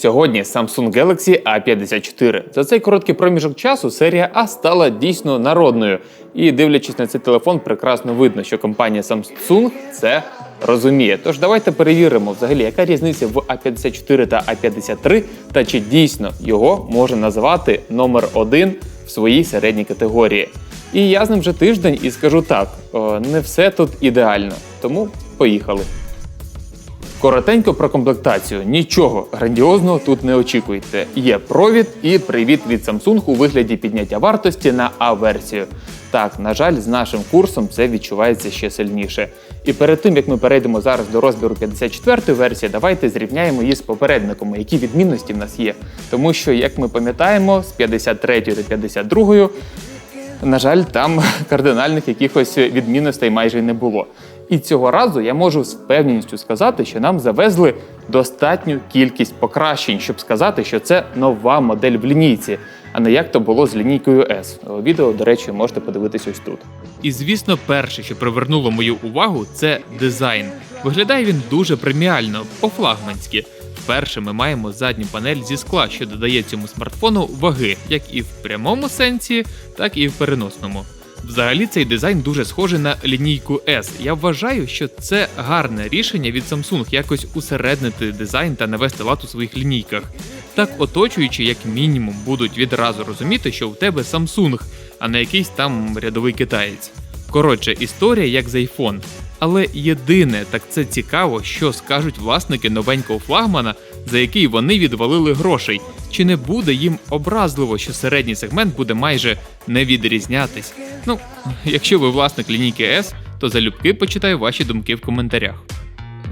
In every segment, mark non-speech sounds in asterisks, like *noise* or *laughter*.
Сьогодні Samsung Galaxy A54. За цей короткий проміжок часу серія А стала дійсно народною. І дивлячись на цей телефон, прекрасно видно, що компанія Samsung це розуміє. Тож давайте перевіримо взагалі, яка різниця в A54 та A53, та чи дійсно його може називати номер один в своїй середній категорії. І я з ним вже тиждень і скажу так: не все тут ідеально. Тому поїхали. Коротенько про комплектацію. Нічого грандіозного тут не очікуйте. Є провід і привіт від Samsung у вигляді підняття вартості на А-версію. Так, на жаль, з нашим курсом це відчувається ще сильніше. І перед тим як ми перейдемо зараз до розбіру 54-ї версії, давайте зрівняємо її з попередниками, які відмінності в нас є. Тому що, як ми пам'ятаємо, з 53-ї та 52-ї на жаль, там *laughs* кардинальних якихось відмінностей майже не було. І цього разу я можу з впевненістю сказати, що нам завезли достатню кількість покращень, щоб сказати, що це нова модель в лінійці, а не як то було з лінійкою S. Відео, до речі, можете подивитись ось тут. І звісно, перше, що привернуло мою увагу, це дизайн. Виглядає він дуже преміально, по-флагманськи. Вперше ми маємо задню панель зі скла, що додає цьому смартфону ваги, як і в прямому сенсі, так і в переносному. Взагалі цей дизайн дуже схожий на лінійку S. Я вважаю, що це гарне рішення від Samsung якось усереднити дизайн та навести лад у своїх лінійках. Так оточуючи, як мінімум, будуть відразу розуміти, що в тебе Samsung, а не якийсь там рядовий китаєць. Коротше, історія як з iPhone. Але єдине, так це цікаво, що скажуть власники новенького флагмана, за який вони відвалили грошей. Чи не буде їм образливо, що середній сегмент буде майже не відрізнятись? Ну, якщо ви власник лінійки S, то залюбки почитаю ваші думки в коментарях.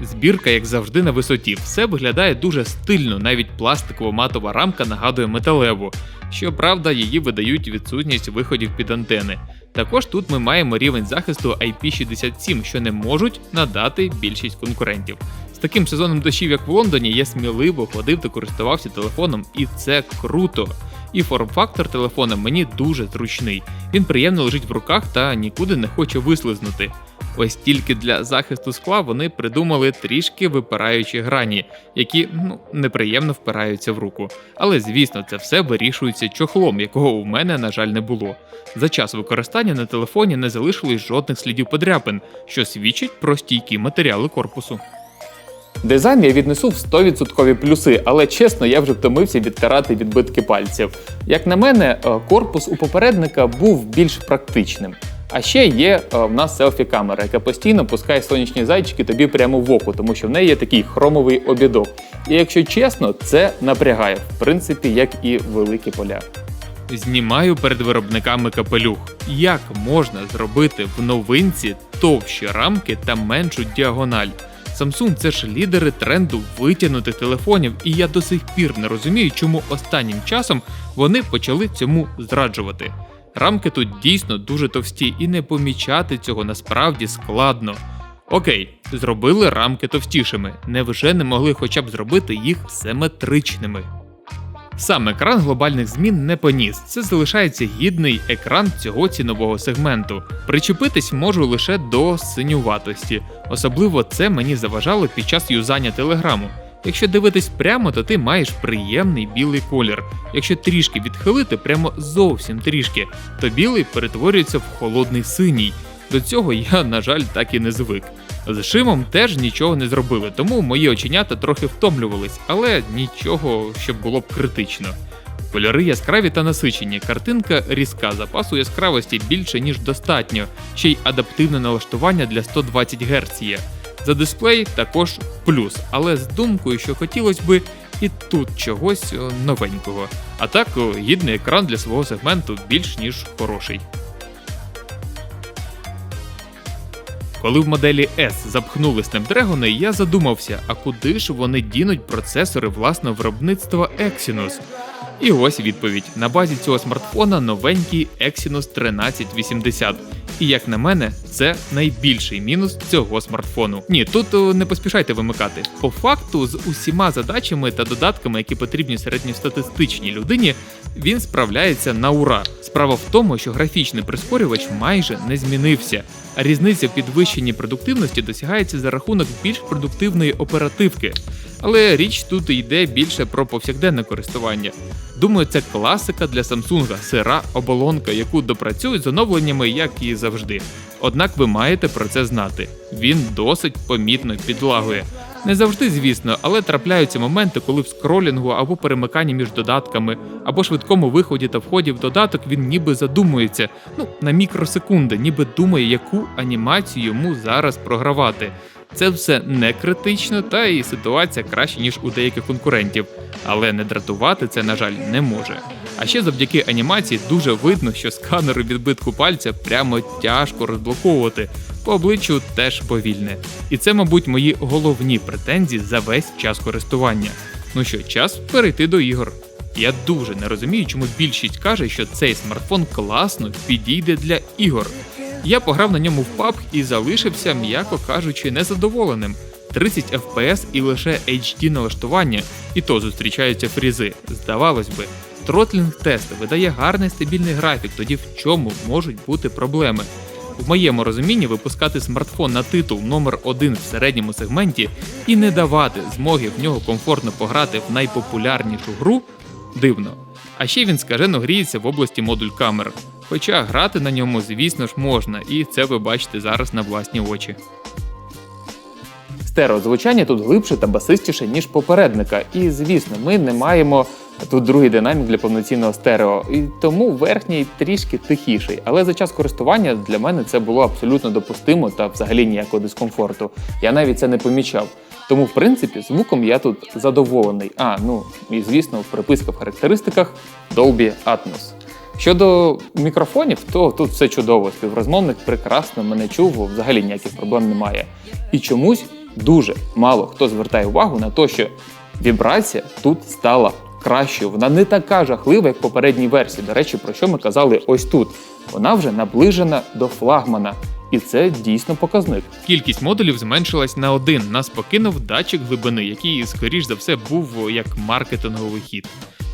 Збірка, як завжди, на висоті. Все виглядає дуже стильно, навіть пластикова матова рамка нагадує металеву. Щоправда, її видають відсутність виходів під антени. Також тут ми маємо рівень захисту IP67, що не можуть надати більшість конкурентів. З таким сезоном дощів, як в Лондоні, я сміливо ходив та користувався телефоном, і це круто. І форм-фактор телефона мені дуже зручний. Він приємно лежить в руках та нікуди не хоче вислизнути. Ось тільки для захисту скла вони придумали трішки випираючі грані, які ну неприємно впираються в руку. Але звісно, це все вирішується чохлом, якого у мене, на жаль, не було. За час використання на телефоні не залишилось жодних слідів подряпин, що свідчить про стійкі матеріали корпусу. Дизайн я віднесу в 100% плюси, але чесно, я вже втомився відтирати відбитки пальців. Як на мене, е, корпус у попередника був більш практичним. А ще є е, в нас селфі-камера, яка постійно пускає сонячні зайчики тобі прямо в око, тому що в неї є такий хромовий обідок. І якщо чесно, це напрягає, в принципі, як і великі поля. Знімаю перед виробниками капелюх. Як можна зробити в новинці товщі рамки та меншу діагональ? Samsung це ж лідери тренду витягнутих телефонів, і я до сих пір не розумію, чому останнім часом вони почали цьому зраджувати. Рамки тут дійсно дуже товсті, і не помічати цього насправді складно. Окей, зробили рамки товстішими. Невже не могли хоча б зробити їх симетричними? Сам екран глобальних змін не поніс. Це залишається гідний екран цього цінового сегменту. Причепитись можу лише до синюватості. Особливо це мені заважало під час юзання телеграму. Якщо дивитись прямо, то ти маєш приємний білий колір. Якщо трішки відхилити, прямо зовсім трішки, то білий перетворюється в холодний синій. До цього я, на жаль, так і не звик. З шимом теж нічого не зробили, тому мої оченята трохи втомлювались, але нічого, щоб було б критично. Кольори яскраві та насичені, картинка різка, запасу яскравості більше, ніж достатньо, ще й адаптивне налаштування для 120 Гц є. За дисплей також плюс, але з думкою, що хотілося би і тут чогось новенького. А так гідний екран для свого сегменту більш ніж хороший. Коли в моделі S запхнули Snapdragon, я задумався, а куди ж вони дінуть процесори власного виробництва Exynos? І ось відповідь: на базі цього смартфона новенький Exynos 1380. І як на мене, це найбільший мінус цього смартфону. Ні, тут не поспішайте вимикати. По факту, з усіма задачами та додатками, які потрібні середньостатистичній людині, він справляється на ура. Справа в тому, що графічний прискорювач майже не змінився, А різниця в підвищенні продуктивності досягається за рахунок більш продуктивної оперативки. Але річ тут йде більше про повсякденне користування. Думаю, це класика для Samsung, сира оболонка, яку допрацюють з оновленнями, як і завжди. Однак ви маєте про це знати. Він досить помітно підлагує. Не завжди, звісно, але трапляються моменти, коли в скролінгу або перемиканні між додатками, або швидкому виході та вході в додаток він ніби задумується, ну на мікросекунди, ніби думає, яку анімацію йому зараз програвати. Це все не критично, та і ситуація краще, ніж у деяких конкурентів, але не дратувати це, на жаль, не може. А ще завдяки анімації дуже видно, що сканеру відбитку пальця прямо тяжко розблоковувати. По обличчю теж повільне. І це, мабуть, мої головні претензії за весь час користування. Ну що, час перейти до ігор. Я дуже не розумію, чому більшість каже, що цей смартфон класно підійде для ігор. Я пограв на ньому в PUBG і залишився, м'яко кажучи, незадоволеним. 30 FPS і лише HD налаштування, і то зустрічаються фрізи. Здавалось би, тротлінг тест видає гарний стабільний графік, тоді в чому можуть бути проблеми? В моєму розумінні випускати смартфон на титул номер 1 в середньому сегменті і не давати змоги в нього комфортно пограти в найпопулярнішу гру дивно. А ще він скажено гріється в області модуль камер. Хоча грати на ньому, звісно ж, можна, і це ви бачите зараз на власні очі. Стереозвучання тут глибше та басистіше, ніж попередника. І звісно, ми не маємо тут другий динамік для повноцінного стерео, і тому верхній трішки тихіший. Але за час користування для мене це було абсолютно допустимо та взагалі ніякого дискомфорту. Я навіть це не помічав. Тому, в принципі, звуком я тут задоволений. А, ну і звісно, в приписках в характеристиках Dolby Atmos. Щодо мікрофонів, то тут все чудово. Співрозмовник прекрасно мене чув, взагалі ніяких проблем немає. І чомусь дуже мало хто звертає увагу на те, що вібрація тут стала кращою. Вона не така жахлива, як попередній версії. До речі, про що ми казали ось тут. Вона вже наближена до флагмана, і це дійсно показник. Кількість модулів зменшилась на один. Нас покинув датчик глибини, який, скоріш за все, був як маркетинговий хід.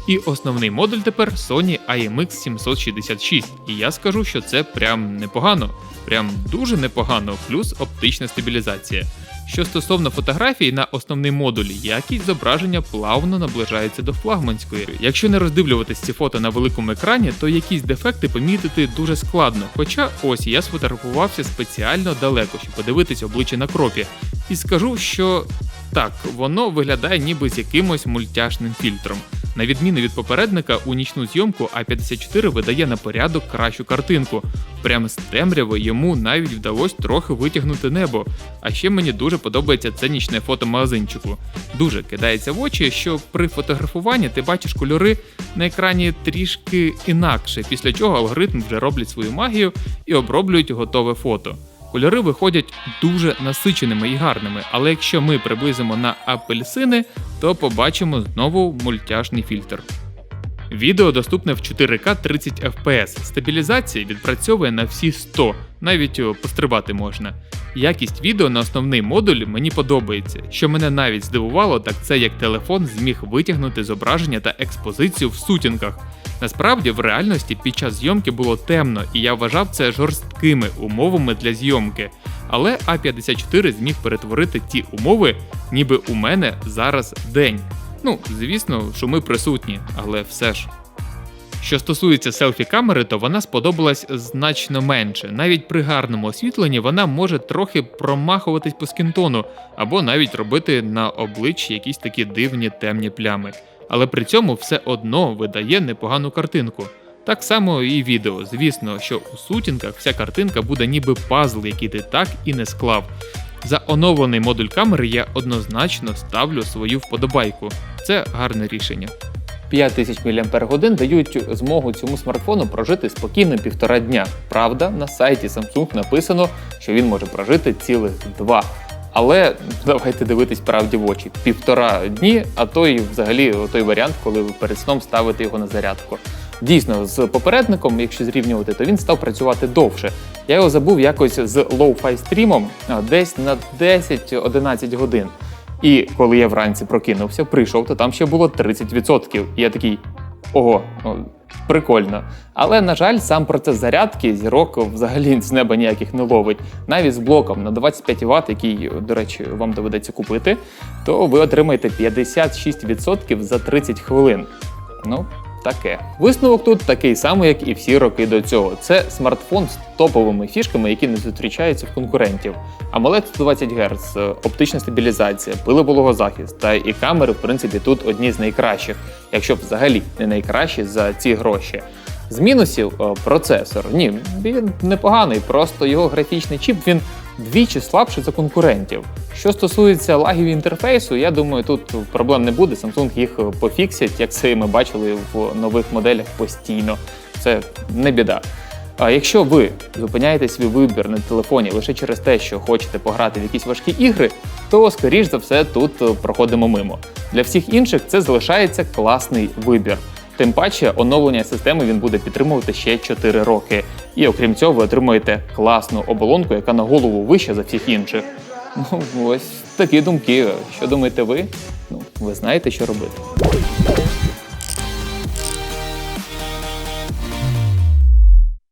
І основний модуль тепер Sony IMX 766. І я скажу, що це прям непогано, прям дуже непогано, плюс оптична стабілізація. Що стосовно фотографій на основний модуль, якість зображення плавно наближається до флагманської. Якщо не роздивлюватись ці фото на великому екрані, то якісь дефекти помітити дуже складно. Хоча ось я сфотографувався спеціально далеко, щоб подивитись обличчя на кропі. І скажу, що так, воно виглядає ніби з якимось мультяшним фільтром. На відміну від попередника, у нічну зйомку А54 видає на порядок кращу картинку. Прямо з темряви йому навіть вдалося трохи витягнути небо. А ще мені дуже подобається це нічне фото магазинчику. Дуже кидається в очі, що при фотографуванні ти бачиш кольори на екрані трішки інакше, після чого алгоритм вже роблять свою магію і оброблюють готове фото. Кольори виходять дуже насиченими і гарними, але якщо ми приблизимо на апельсини, то побачимо знову мультяшний фільтр. Відео доступне в 4К 30 FPS. Стабілізація відпрацьовує на всі 100, навіть о, пострибати можна. Якість відео на основний модуль мені подобається. Що мене навіть здивувало, так це як телефон зміг витягнути зображення та експозицію в сутінках. Насправді, в реальності під час зйомки було темно, і я вважав це жорсткими умовами для зйомки. Але А54 зміг перетворити ті умови, ніби у мене зараз день. Ну, звісно, шуми присутні, але все ж. Що стосується селфі-камери, то вона сподобалась значно менше. Навіть при гарному освітленні вона може трохи промахуватись по скінтону, або навіть робити на обличчі якісь такі дивні темні плями. Але при цьому все одно видає непогану картинку. Так само і відео. Звісно, що у сутінках вся картинка буде ніби пазл, який ти так і не склав. За оновлений модуль камери я однозначно ставлю свою вподобайку. Це гарне рішення. 5000 мАч дають змогу цьому смартфону прожити спокійно півтора дня. Правда, на сайті Samsung написано, що він може прожити цілих два. Але давайте дивитись правді в очі. Півтора дні, а то і взагалі той варіант, коли ви перед сном ставите його на зарядку. Дійсно, з попередником, якщо зрівнювати, то він став працювати довше. Я його забув якось з лоу-фай стрімом десь на 10-11 годин. І коли я вранці прокинувся, прийшов, то там ще було 30%. І я такий: Ого, о, прикольно. Але, на жаль, сам процес зарядки зірок взагалі з неба ніяких не ловить. Навіть з блоком на 25 Вт, який, до речі, вам доведеться купити, то ви отримаєте 56% за 30 хвилин. Ну, таке. Висновок тут такий самий, як і всі роки до цього. Це смартфон з топовими фішками, які не зустрічаються в конкурентів. AMOLED 120 Гц, оптична стабілізація, пиловологозахист та і камери, в принципі, тут одні з найкращих, якщо взагалі не найкращі за ці гроші. З мінусів е, процесор. Ні, він непоганий, просто його графічний чіп він двічі слабший за конкурентів. Що стосується лагів інтерфейсу, я думаю, тут проблем не буде. Samsung їх е, пофіксять, як це ми бачили в нових моделях постійно. Це не біда. А якщо ви зупиняєте свій вибір на телефоні лише через те, що хочете пограти в якісь важкі ігри, то скоріш за все тут е, проходимо мимо. Для всіх інших це залишається класний вибір. Тим паче, оновлення системи він буде підтримувати ще 4 роки. І окрім цього, ви отримуєте класну оболонку, яка на голову вища за всіх інших. Ну, ось такі думки. Що думаєте ви? Ну, ви знаєте, що робити.